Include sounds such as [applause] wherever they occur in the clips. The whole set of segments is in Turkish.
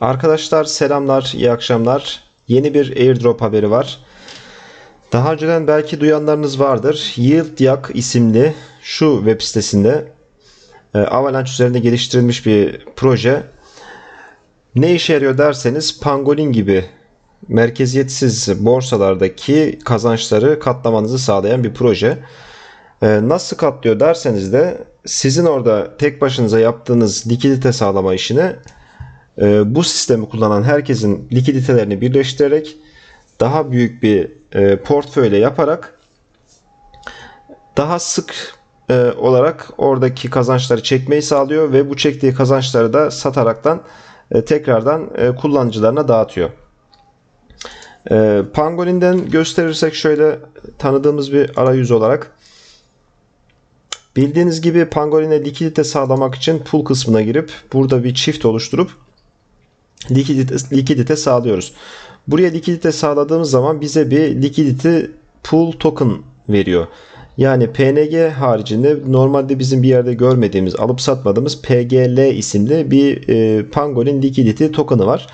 Arkadaşlar selamlar, iyi akşamlar. Yeni bir airdrop haberi var. Daha önceden belki duyanlarınız vardır. YieldYak isimli şu web sitesinde e, Avalanche üzerinde geliştirilmiş bir proje. Ne işe yarıyor derseniz Pangolin gibi merkeziyetsiz borsalardaki kazançları katlamanızı sağlayan bir proje. E, Nasıl katlıyor derseniz de sizin orada tek başınıza yaptığınız likidite sağlama işini bu sistemi kullanan herkesin likiditelerini birleştirerek daha büyük bir e, portföyle yaparak daha sık e, olarak oradaki kazançları çekmeyi sağlıyor ve bu çektiği kazançları da sataraktan e, tekrardan kullanıcılarına dağıtıyor. Pangolin'den gösterirsek şöyle tanıdığımız bir arayüz olarak bildiğiniz gibi Pangolin'e likidite sağlamak için pool kısmına girip burada bir çift oluşturup likidite, likidite sağlıyoruz. Buraya likidite sağladığımız zaman bize bir likidite pool token veriyor. Yani PNG haricinde normalde bizim bir yerde görmediğimiz, alıp satmadığımız PGL isimli bir e, Pangolin likidite token'ı var.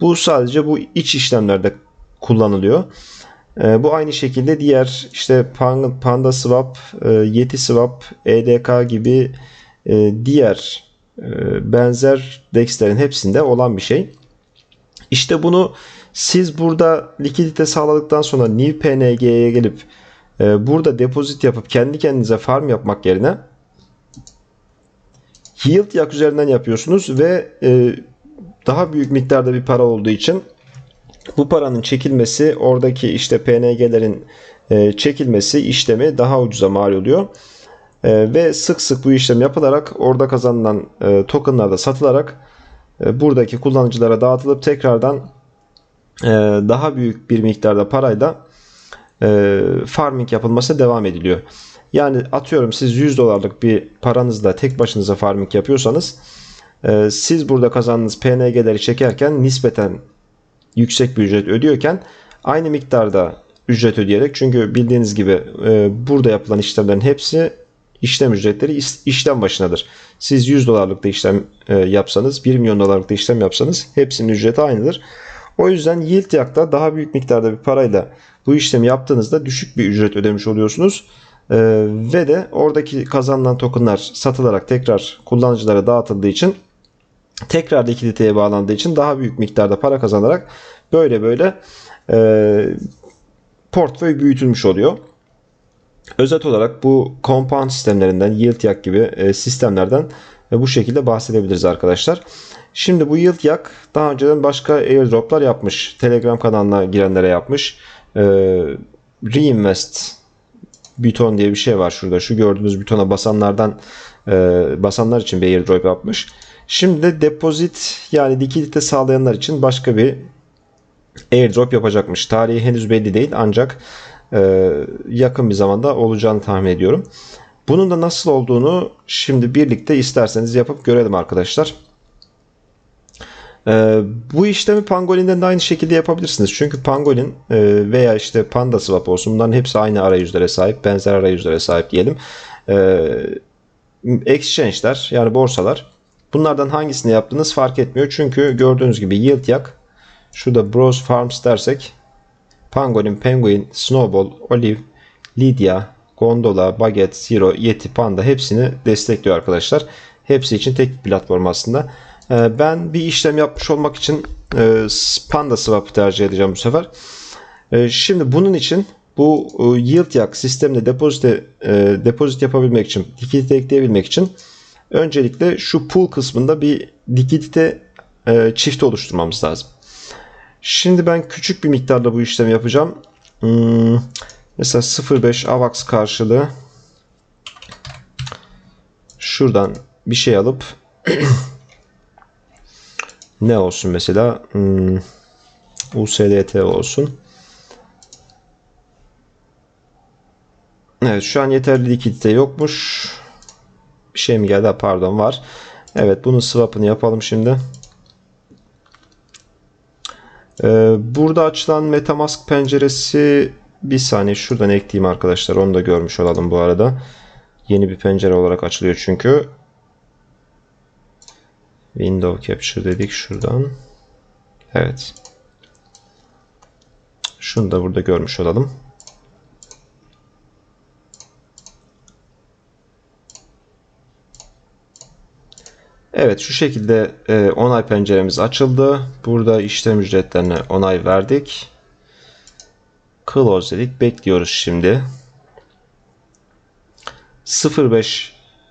Bu sadece bu iç işlemlerde kullanılıyor. E, bu aynı şekilde diğer işte Pan- Panda Swap, e, Yeti Swap, EDK gibi e, diğer benzer dexlerin hepsinde olan bir şey. İşte bunu siz burada likidite sağladıktan sonra New PNG'ye gelip e, burada depozit yapıp kendi kendinize farm yapmak yerine Yield yak üzerinden yapıyorsunuz ve e, daha büyük miktarda bir para olduğu için bu paranın çekilmesi oradaki işte PNG'lerin e, çekilmesi işlemi daha ucuza mal oluyor. E, ve sık sık bu işlem yapılarak orada kazanılan e, tokenlar da satılarak e, buradaki kullanıcılara dağıtılıp tekrardan e, daha büyük bir miktarda parayla e, farming yapılması devam ediliyor. Yani atıyorum siz 100 dolarlık bir paranızla tek başınıza farming yapıyorsanız e, siz burada kazandığınız PNG'leri çekerken nispeten yüksek bir ücret ödüyorken aynı miktarda ücret ödeyerek çünkü bildiğiniz gibi e, burada yapılan işlemlerin hepsi işlem ücretleri işlem başınadır. Siz 100 dolarlık da işlem e, yapsanız 1 milyon dolarlık da işlem yapsanız hepsinin ücreti aynıdır. O yüzden Yieldyak'ta daha büyük miktarda bir parayla bu işlemi yaptığınızda düşük bir ücret ödemiş oluyorsunuz. E, ve de oradaki kazanılan tokenlar satılarak tekrar kullanıcılara dağıtıldığı için tekrar likiditeye bağlandığı için daha büyük miktarda para kazanarak böyle böyle e, portföy büyütülmüş oluyor. Özet olarak bu compound sistemlerinden, YieldYak gibi e, sistemlerden e, bu şekilde bahsedebiliriz arkadaşlar. Şimdi bu YieldYak daha önceden başka airdroplar yapmış. Telegram kanalına girenlere yapmış. E, Reinvest buton diye bir şey var şurada. Şu gördüğünüz butona basanlardan basanlar için bir airdrop yapmış. Şimdi de depozit yani likidite sağlayanlar için başka bir airdrop yapacakmış. Tarihi henüz belli değil ancak yakın bir zamanda olacağını tahmin ediyorum. Bunun da nasıl olduğunu şimdi birlikte isterseniz yapıp görelim arkadaşlar. E, bu işlemi Pangolin'den de aynı şekilde yapabilirsiniz. Çünkü Pangolin e, veya işte Panda Swap olsun bunların hepsi aynı arayüzlere sahip, benzer arayüzlere sahip diyelim. E, exchange'ler yani borsalar bunlardan hangisini yaptığınız fark etmiyor. Çünkü gördüğünüz gibi YieldYak şurada Browse Farms dersek Pangolin, Penguin, Snowball, Olive, Lydia, Gondola, Baget, Zero, Yeti, Panda hepsini destekliyor arkadaşlar. Hepsi için tek platform aslında. Ee, Ben bir işlem yapmış olmak için e, Panda Swap'ı tercih edeceğim bu sefer. Ee, Şimdi bunun için bu e, YieldYak sistemine depozite, e, depozit yapabilmek için, likidite ekleyebilmek için öncelikle şu pool kısmında bir likidite çifti oluşturmamız lazım. Şimdi ben küçük bir miktarda bu işlemi yapacağım. Hmm, mesela 0.5 AVAX karşılığı şuradan bir şey alıp [clears throat] ne olsun mesela hmm, USDT olsun. Evet şu an yeterli likidite yokmuş. Bir şey mi geldi? Pardon var. Evet bunun swap'ını yapalım şimdi. Ee, burada açılan Metamask penceresi bir saniye şuradan ekleyeyim arkadaşlar. Onu da görmüş olalım bu arada. Yeni bir pencere olarak açılıyor çünkü. Window Capture dedik şuradan. Evet. Şunu da burada görmüş olalım. Evet şu şekilde e, onay penceremiz açıldı. Burada işlem ücretlerine onay verdik. Close dedik. Bekliyoruz şimdi. 0.5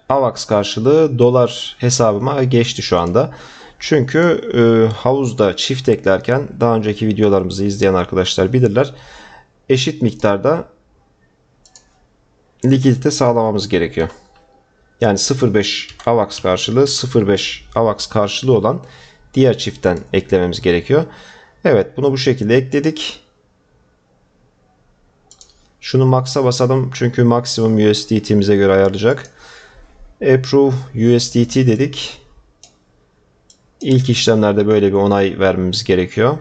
AVAX karşılığı dolar hesabıma geçti şu anda. Çünkü e, havuzda çift eklerken daha önceki videolarımızı izleyen arkadaşlar bilirler. Eşit miktarda likidite sağlamamız gerekiyor. Yani 0.5 AVAX karşılığı 0.5 AVAX karşılığı olan diğer çiftten eklememiz gerekiyor. Evet bunu bu şekilde ekledik. Şunu max'a basalım çünkü maksimum USDT'mize göre ayarlayacak. Approve USDT dedik. İlk işlemlerde böyle bir onay vermemiz gerekiyor.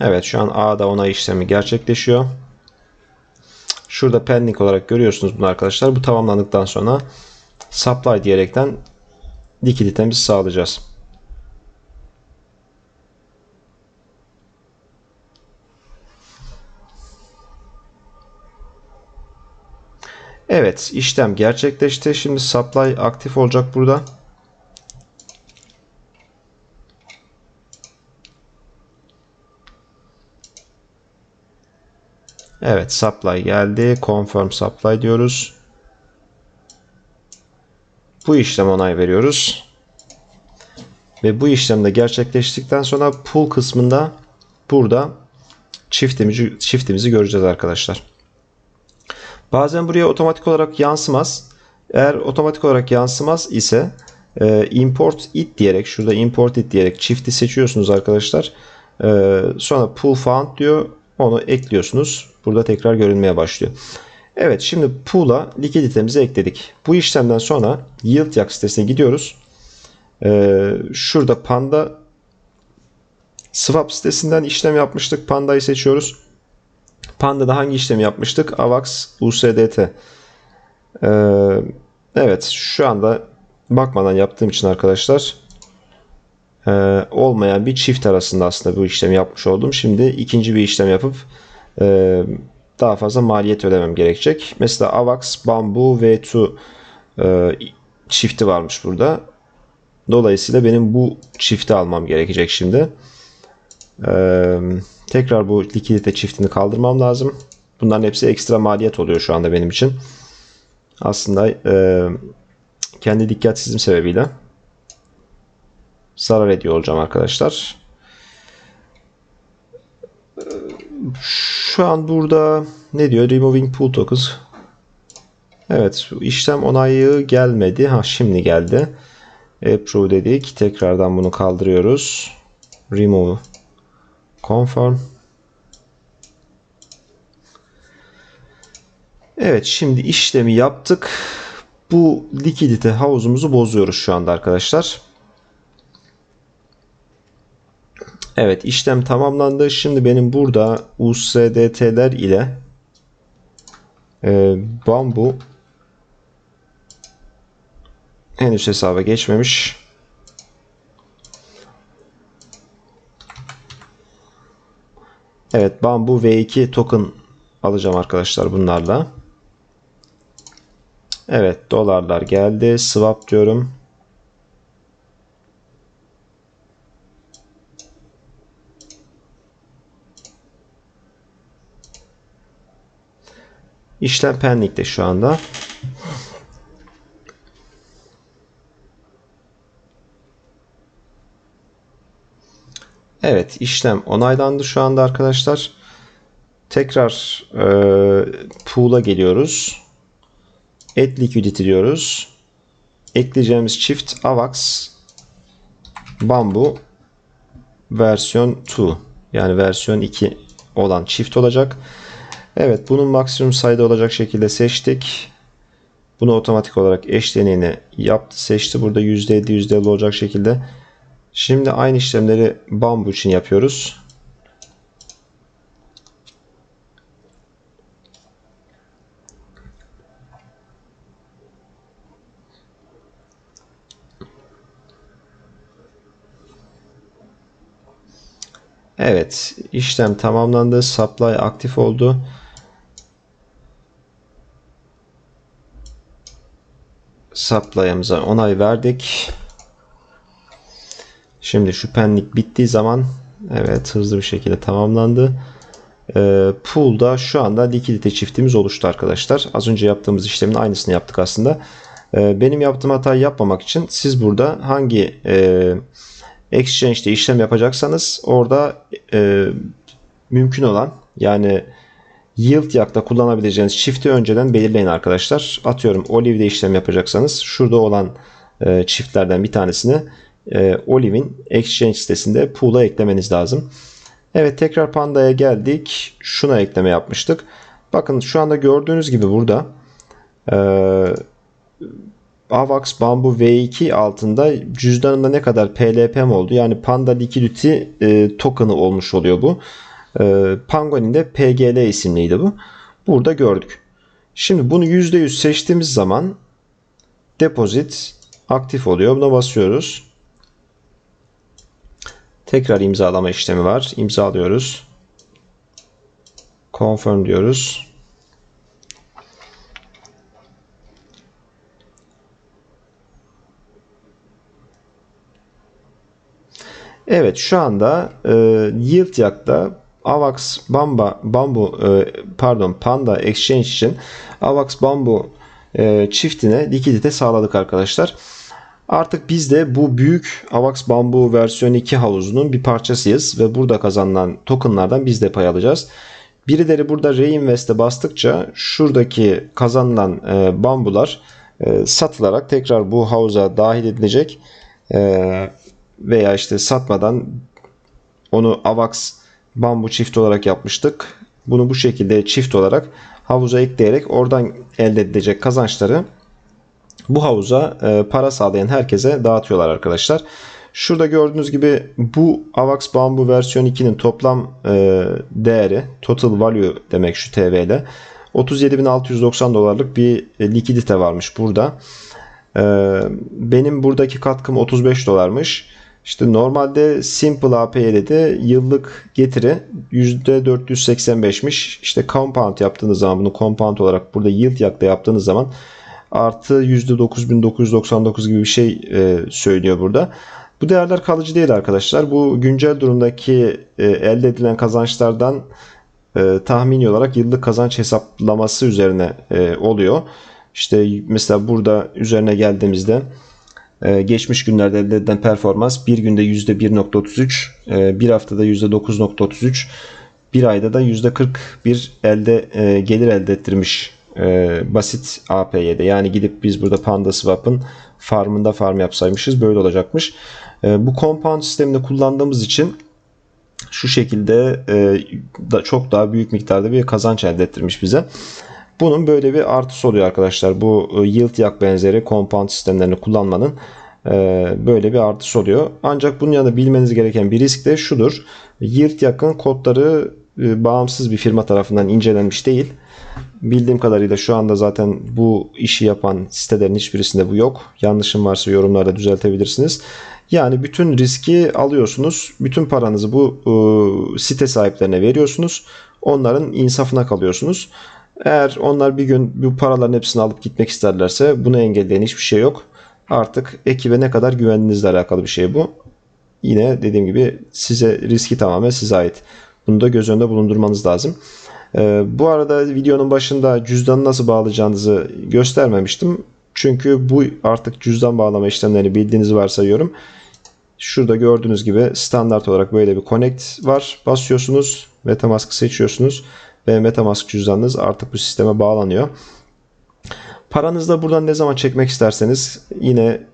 Evet şu an A'da onay işlemi gerçekleşiyor. Şurada pending olarak görüyorsunuz bunu arkadaşlar. Bu tamamlandıktan sonra supply diyerekten likiditemizi sağlayacağız. Evet işlem gerçekleşti. Şimdi supply aktif olacak burada. Evet supply geldi. Confirm supply diyoruz. Bu işlem onay veriyoruz. Ve bu işlemde gerçekleştikten sonra pool kısmında burada çiftimizi, çiftimizi göreceğiz arkadaşlar. Bazen buraya otomatik olarak yansımaz. Eğer otomatik olarak yansımaz ise e, import it diyerek şurada import it diyerek çifti seçiyorsunuz arkadaşlar. E, sonra pool found diyor. Onu ekliyorsunuz. Burada tekrar görünmeye başlıyor. Evet şimdi pool'a likiditemizi ekledik. Bu işlemden sonra YieldYak sitesine gidiyoruz. Ee, şurada Panda swap sitesinden işlem yapmıştık. Panda'yı seçiyoruz. Panda'da hangi işlemi yapmıştık? AVAX USDT. Ee, evet şu anda bakmadan yaptığım için arkadaşlar olmayan bir çift arasında aslında bu işlemi yapmış oldum. Şimdi ikinci bir işlem yapıp e, daha fazla maliyet ödemem gerekecek. Mesela AVAX Bamboo V2 e, çifti varmış burada. Dolayısıyla benim bu çifti almam gerekecek şimdi. Ee, tekrar bu likidite çiftini kaldırmam lazım. Bunların hepsi ekstra maliyet oluyor şu anda benim için. Aslında e, kendi dikkatsizliğim sebebiyle zarar ediyor olacağım arkadaşlar. Şu an burada ne diyor? Removing pool tokens. Evet işlem onayı gelmedi. Ha şimdi geldi. Approve dedik. Tekrardan bunu kaldırıyoruz. Remove. Confirm. Evet şimdi işlemi yaptık. Bu likidite havuzumuzu bozuyoruz şu anda arkadaşlar. Evet işlem tamamlandı. Şimdi benim burada USDT'ler ile e, Bambu henüz hesaba geçmemiş. Evet Bambu V2 token alacağım arkadaşlar bunlarla. Evet dolarlar geldi. Swap diyorum. İşlem pending'de şu anda. Evet işlem onaylandı şu anda arkadaşlar. Tekrar e, pool'a geliyoruz. Add liquidity diyoruz. Ekleyeceğimiz çift AVAX Bamboo versiyon 2 yani versiyon 2 olan çift olacak. Evet bunun maksimum sayıda olacak şekilde seçtik. Bunu otomatik olarak eş deneyini yaptı. Seçti burada %50 %50 olacak şekilde. Şimdi aynı işlemleri bambu için yapıyoruz. Evet işlem tamamlandı. Supply aktif oldu. Supply'ımıza onay verdik. Şimdi şu penlik bittiği zaman evet hızlı bir şekilde tamamlandı. Ee, pool'da şu anda likidite çiftimiz oluştu arkadaşlar. Az önce yaptığımız işlemin aynısını yaptık aslında. Ee, benim yaptığım hatayı yapmamak için siz burada hangi e, exchange'de işlem yapacaksanız orada e, mümkün olan yani yield yakta kullanabileceğiniz çifti önceden belirleyin arkadaşlar. Atıyorum Olive'de işlem yapacaksanız şurada olan e, çiftlerden bir tanesini e, Olive'in exchange sitesinde pool'a eklemeniz lazım. Evet tekrar Panda'ya geldik. Şuna ekleme yapmıştık. Bakın şu anda gördüğünüz gibi burada e, AVAX Bamboo V2 altında cüzdanımda ne kadar PLP'm oldu. Yani Panda Liquidity e, token'ı olmuş oluyor bu. E, Pangolin'de PGL isimliydi bu. Burada gördük. Şimdi bunu %100 seçtiğimiz zaman deposit aktif oluyor. Buna basıyoruz. Tekrar imzalama işlemi var. İmzalıyoruz. Confirm diyoruz. Evet şu anda e, Yield Yak'ta Avax Bamba Bambu e, pardon Panda Exchange için Avax Bambu e, çiftine likidite sağladık arkadaşlar. Artık biz de bu büyük Avax Bambu versiyon 2 havuzunun bir parçasıyız ve burada kazanılan tokenlardan biz de pay alacağız. Birileri burada reinvest'e bastıkça şuradaki kazanılan e, bambular e, satılarak tekrar bu havuza dahil edilecek. E, veya işte satmadan onu AVAX bambu çift olarak yapmıştık. Bunu bu şekilde çift olarak havuza ekleyerek oradan elde edilecek kazançları bu havuza e, para sağlayan herkese dağıtıyorlar arkadaşlar. Şurada gördüğünüz gibi bu AVAX Bamboo versiyon 2'nin toplam e, değeri total value demek şu TV ile 37.690 dolarlık bir likidite varmış burada. E, benim buradaki katkım 35 dolarmış. İşte normalde Simple API'de de yıllık getiri %485'miş. İşte compound yaptığınız zaman bunu compound olarak burada yield yakta yaptığınız zaman artı %9999 gibi bir şey e, söylüyor burada. Bu değerler kalıcı değil arkadaşlar. Bu güncel durumdaki e, elde edilen kazançlardan e, tahmini olarak yıllık kazanç hesaplaması üzerine e, oluyor. İşte mesela burada üzerine geldiğimizde geçmiş günlerde elde edilen performans bir günde %1.33, e, bir haftada %9.33, bir ayda da %41 elde e, gelir elde ettirmiş e, basit APY'de. Yani gidip biz burada Panda Swap'ın farmında farm yapsaymışız böyle olacakmış. Bu compound sistemini kullandığımız için şu şekilde çok daha büyük miktarda bir kazanç elde ettirmiş bize. Bunun böyle bir artısı oluyor arkadaşlar. Bu e, yield yak benzeri compound sistemlerini kullanmanın e, böyle bir artısı oluyor. Ancak bunun yanında bilmeniz gereken bir risk de şudur. Yield yakın kodları e, bağımsız bir firma tarafından incelenmiş değil. Bildiğim kadarıyla şu anda zaten bu işi yapan sitelerin hiçbirisinde bu yok. Yanlışım varsa yorumlarda düzeltebilirsiniz. Yani bütün riski alıyorsunuz. Bütün paranızı bu site sahiplerine veriyorsunuz. Onların insafına kalıyorsunuz. Eğer onlar bir gün bu paraların hepsini alıp gitmek isterlerse bunu engelleyen hiçbir şey yok. Artık ekibe ne kadar güvendiğinizle alakalı bir şey bu. Yine dediğim gibi size riski tamamen size ait. Bunu da göz önünde bulundurmanız lazım. Ee, bu arada videonun başında cüzdanı nasıl bağlayacağınızı göstermemiştim. Çünkü bu artık cüzdan bağlama işlemlerini bildiğinizi varsayıyorum. Şurada gördüğünüz gibi standart olarak böyle bir connect var. Basıyorsunuz. Metamask seçiyorsunuz ve Metamask cüzdanınız artık bu sisteme bağlanıyor. Paranızı da buradan ne zaman çekmek isterseniz yine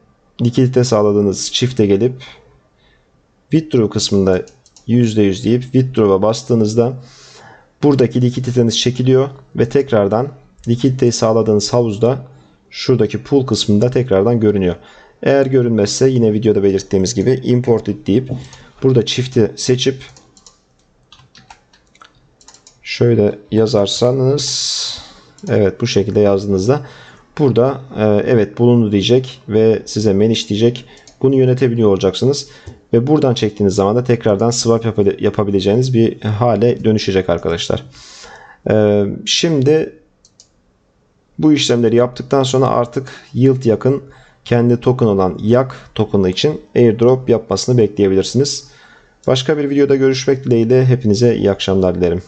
likidite sağladığınız çifte gelip withdraw kısmında %100 deyip withdraw'a bastığınızda buradaki likiditeniz çekiliyor ve tekrardan likiditeyi sağladığınız havuzda şuradaki pool kısmında tekrardan görünüyor. Eğer görünmezse yine videoda belirttiğimiz gibi import it deyip burada çifti seçip şöyle yazarsanız evet bu şekilde yazdığınızda burada e, evet bulundu diyecek ve size manage diyecek. Bunu yönetebiliyor olacaksınız. ve buradan çektiğiniz zaman da tekrardan swap yapabil- yapabileceğiniz bir hale dönüşecek arkadaşlar. Ee, şimdi bu işlemleri yaptıktan sonra artık yield yakın kendi token olan yak token'ı için airdrop yapmasını bekleyebilirsiniz. Başka bir videoda görüşmek dileğiyle hepinize iyi akşamlar dilerim.